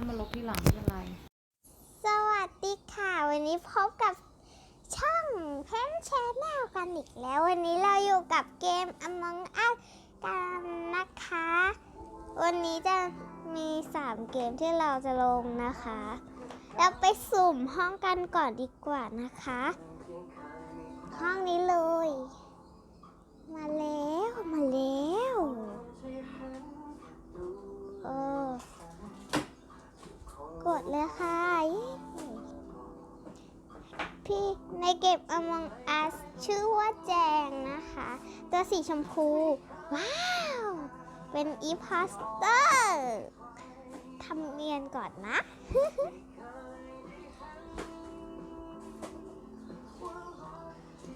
อยมาลบที่หลังไม่เป็นไร สวัสดีค่ะ วันนี้พบกับช่องเพนชแนลกันอีกแล้ว วันนี้เราอยู่กับเกม Among Us กันนะคะ วันนี้จะมี 3 เกมที่เราจะลงนะคะ เราไปสุ่มห้องกันก่อนดีกว่านะคะ ห้อง ชมพู ว้าว เป็นอีพ o สเตอร์ทำเนียนก่อนนะ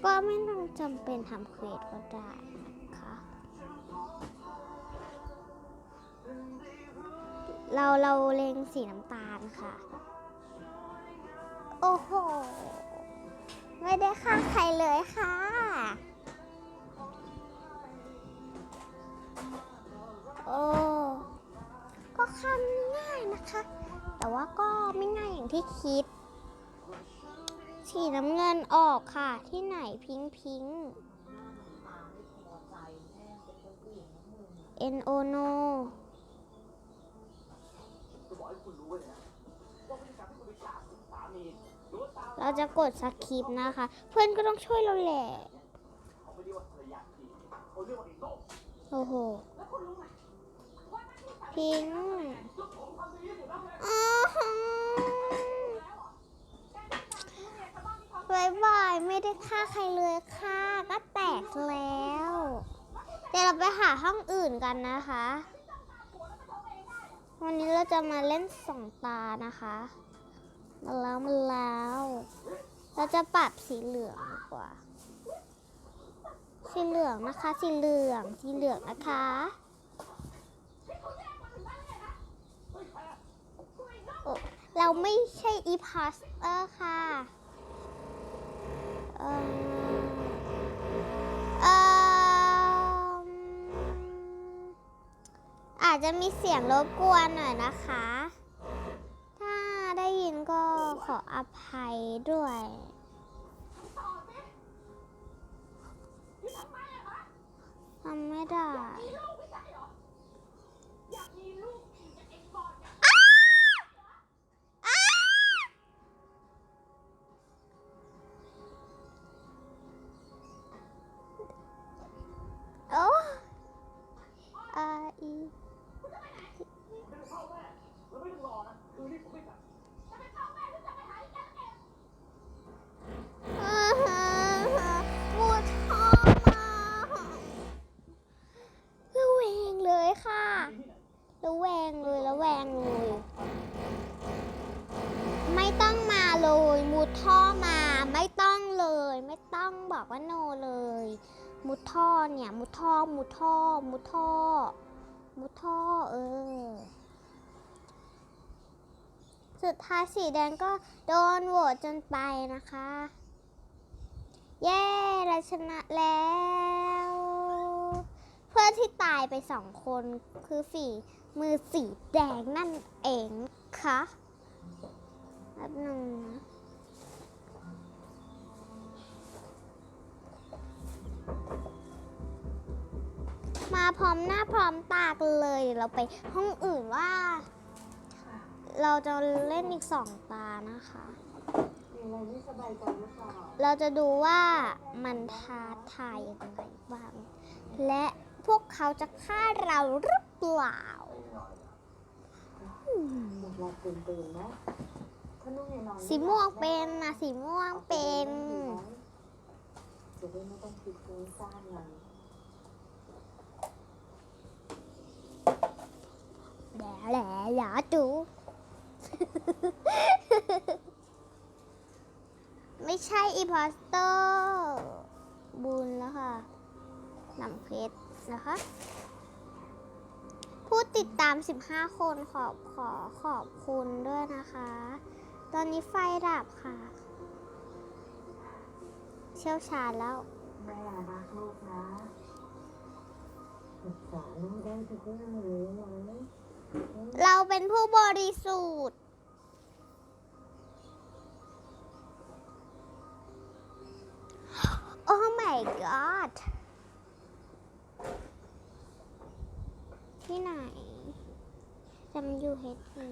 ก็ไม่ต้องจำเป็นทำเควสก็ได้นะคะเราเราเลงสีน้ำตาลค่ะ โอ้โห ไม่ได้ฆ่าใครเลยค่ะ ที่คิด สีน้ำเงินออกค่ะ ที่ไหนพิงพิง N O no เราจะกดสคิปนะคะ เพื่อนก็ต้องช่วยเราแหละโอ้โหพิงอ้าว บายบายไม่ได้ฆ่าใครเลยค่ะ ก็แตกแล้ว เดี๋ยวเราไปหาห้องอื่นกันนะคะ วันนี้เราจะมาเล่นสองตานะคะ มาแล้วมาแล้ว เราจะปรับสีเหลืองดีกว่า สีเหลืองนะคะ สีเหลือง สีเหลืองนะคะเราไม่ใช่อีพาสเตอร์ค่ะ อาจจะมีเสียงรบกวนหน่อยนะคะ ถ้าได้ยินก็ขออภัยด้วยทำไม่ได้ อ่าฮะปวดท้องมาระแวงเลยค่ะระแวงเลยระแวงเลย ไม่ต้องมาเลยมุดท่อมาไม่ต้องเลย ไม่ต้องบอกว่าโนเลย มุดท่อเนี่ย มุดท่อมุดท่อมุดท่อมุดท่อเออ สุดท้ายสีแดงก็โดนโหวตจนไปนะคะ เย้เราชนะแล้ว เพื่อนที่ตายไปสองคนคือฝีมือสีแดงนั่นเองค่ะแป๊บหนึ่งนะมาพร้อมหน้าพร้อมตากันเลย เราไปห้องอื่นว่า เราจะเล่นอีกสองตานะคะมีอะไรไม่สบายใจหรือเปล่าเราจะดูว่ามันท้าทายยังไงบ้าง และพวกเขาจะฆ่าเราหรือเปล่าอืมหมดหลับตื่นตื่นๆนะถ้านุ่งในนอนสีม่วงเป็นนะสีม่วงเป็น จะได้ไม่ต้องคิดฟุ้งซ่านไงแหล่แหล่หยาจู ไม่ใช่อีพอสเตอร์บุญแล้วค่ะนำเพชรนะคะ ผู้ติดตาม 15 คนขอบขอขอบคุณด้วยนะคะ ตอนนี้ไฟดับค่ะ เชี่ยวชาญแล้วแม่รักลูกนะศึกษาลูกได้ทุกเรื่องเลยไหม เราเป็นผู้บริสุทธิ์ โอ้ my god ที่ไหน W H E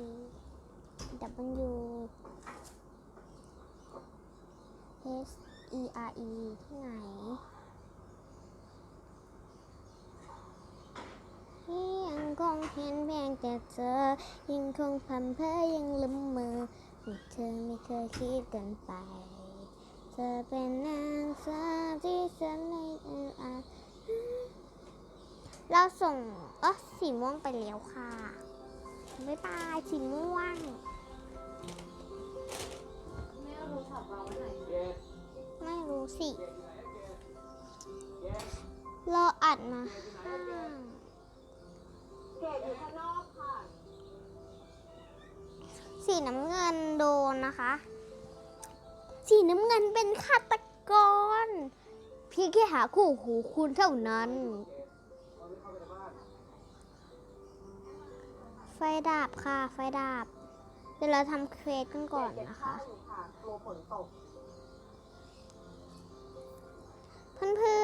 W H E R E ที่ไหน ยัง คงเห็นเพียงแต่เธอ ยังคงพันเพอยังลืมมือที่เธอไม่เคยคิดกันไป เธอเป็นนางสาวที่ฉันในอึอัดเราส่งเออสีม่วงไปแล้วค่ะบ๊ายบายสีม่วงไว้ไหนไม่รู้สิ เราอัดมาห้า เกดอยู่ข้างนอกค่ะ สีน้ำเงินโดนนะคะ สีน้ำเงินเป็นฆาตกร พียงแค่หาคู่หูคุณเท่านั้น ไฟดับค่ะ ไฟดับ เดี๋ยวเราทำเควสกันก่อนนะคะ กลัวฝนตก เพื่อนพี่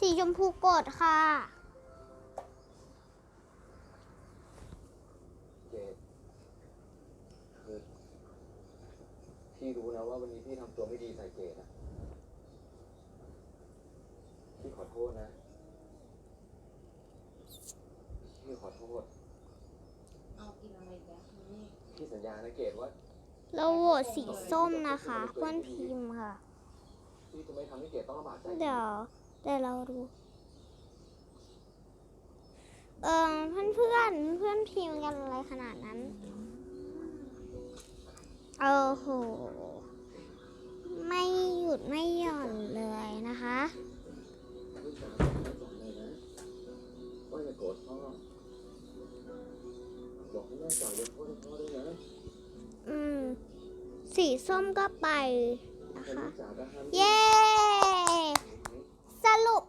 สีชมพูกดค่ะ เจดคือพี่รู้นะว่าวันนี้พี่ทำตัวไม่ดีใส่เจดอะพี่ขอโทษนะ พี่ขอโทษ เอากินอะไรอีกแล้วนี่พี่สัญญานะเกดว่า เราโหวตสีส้มนะคะเพื่อนพิมพ์ค่ะ พี่จะไม่ทำให้เกดต้องลำบากใจ เดี๋ยว เดี๋ยวเราดู เออเพื่อนเพื่อนเพื่อนพิมพ์กันอะไรขนาดนั้น โอ้โห ไม่หยุดไม่หย่อนเลยนะคะลูกสาวไม่สอนเลยนะว่าอย่าโกรธพ่อบอกให้แม่จ่ายยกโทษให้พ่อด้วยนะอืม สีส้มก็ไปนะคะ เย้ สรุป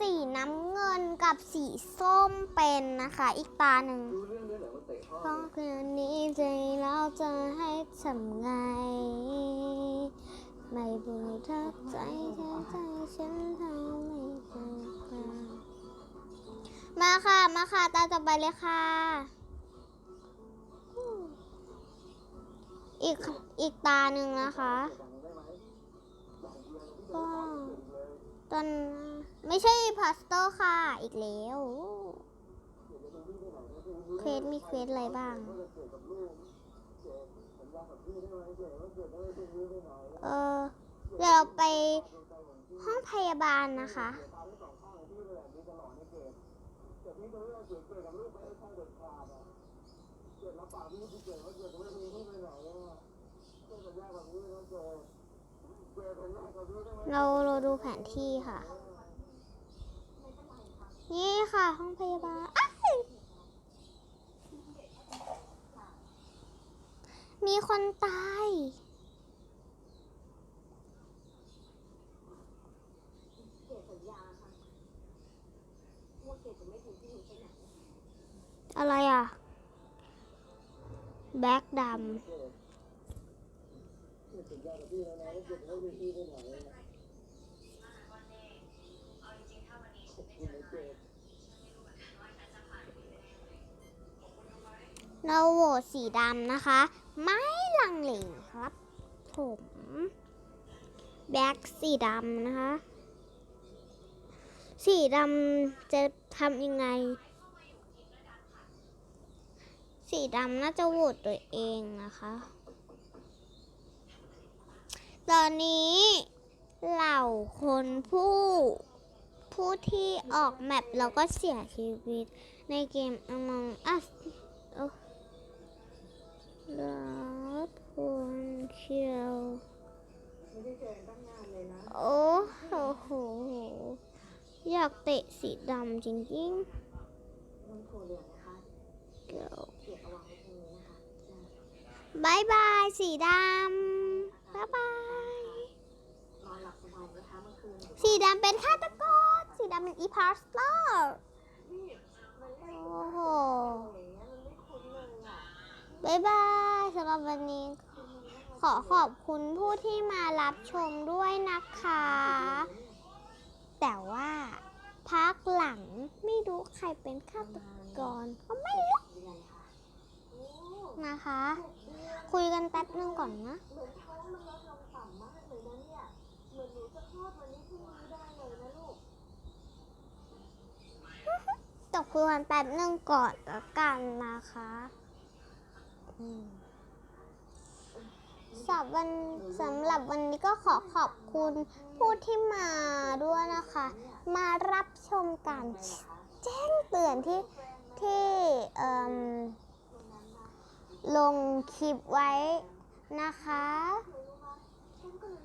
สีน้ำเงิน กับสีส้มเป็นนะคะ อีกตาหนึ่งดูเรื่องด้วยเหรอว่าเตะพ่อเพราะคืนนี้ใจเราจะให้ทำไง ไม่บูทักใจแท้ใจฉันทำไม่ถูกทามาค่ะ มาค่ะ ตาต่อไปเลยค่ะ อีกอีกตาหนึ่งนะคะก็ตอน ไม่ใช่พาสเตอร์ค่ะ อีกแล้วเควสมีเควสอะไรบ้าง เออเดี๋ยวเราไปห้องพยาบาลนะคะ เราเราดูแผนที่ค่ะ นี่ค่ะห้องพยาบาลมีคนตาย อะไรอะ แบ็กดำ เราโหวตสีดำนะคะ ไม่ลังเลครับ ผมแบ็กสีดำนะคะ สีดำจะทำยังไง สีดำน่าจะโหวตตัวเองนะคะ ตอนนี้เหล่าคนผู้ผู้ที่ออกแมปแล้วก็เสียชีวิตในเกม Among Us โอ้ รับคนเชียวไม่ได้เจอกันตั้งนาโอ้โห อยากเตะสีดำจริงน้ำโคเหลืองนะคะๆเดี๋ยวบายบายสีดำบายบาย สีดำเป็นฆาตกรสีดำเป็นอีพาสเตอร์โอ้โห บ๊ายบายสำหรับวันนี้ ขอขอบคุณผู้ที่มารับชมด้วยนะคะ แต่ว่าพักหลังไม่รู้ใครเป็นฆาตกรก็ไม่รู้นะคะ คุยกันแป๊บนึงก่อนนะเหมือนท้องมันลดลงต่ำมากเลยนะเนี่ยเหมือนหนูจะคุยนะลูกตกคุยกันแป๊บนึงก่อนล้วกันนะคะ สำหรับวันสำหรับวันนี้ก็ขอขอบคุณผู้ที่มาด้วยนะคะ มารับชมการแจ้งเตือนที่ที่ลงคลิปไว้นะคะ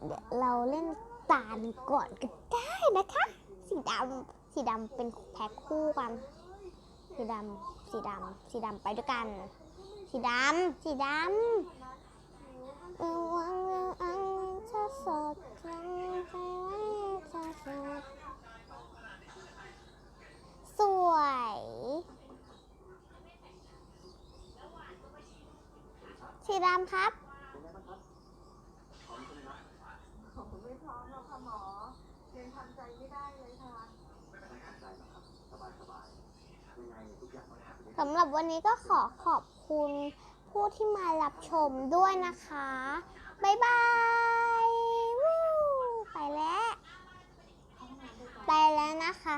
เดี๋ยวเราเล่นตาลก่อนก็ได้นะคะ สีดำสีดำเป็นแพ็คคู่กัน สีดำสีดำสีดำไปด้วยกัน สีดำสีดำเออวังอังชาสดจังใจไว้ชาสดสวยสีดำครับไม่พร้อมแล้วค่ะหมอยังทำใจไม่ได้เลยค่ะ สำหรับวันนี้ก็ขอขอบคุณผู้ที่มารับชมด้วยนะคะ บ๊ายบายวู้ไปแล้ว ไปแล้วนะคะ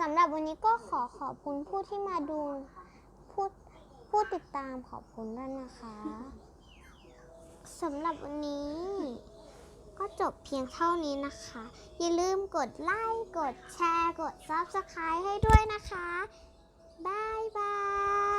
สำหรับวันนี้ก็ขอขอบคุณผู้ที่มาดูผู้ผู้ติดตามขอบคุณด้วยนะคะสำหรับวันนี้ ก็จบเพียงเท่านี้นะคะ อย่าลืมกดไลค์ กดแชร์ กด Subscribe ให้ด้วยนะคะ บายบาย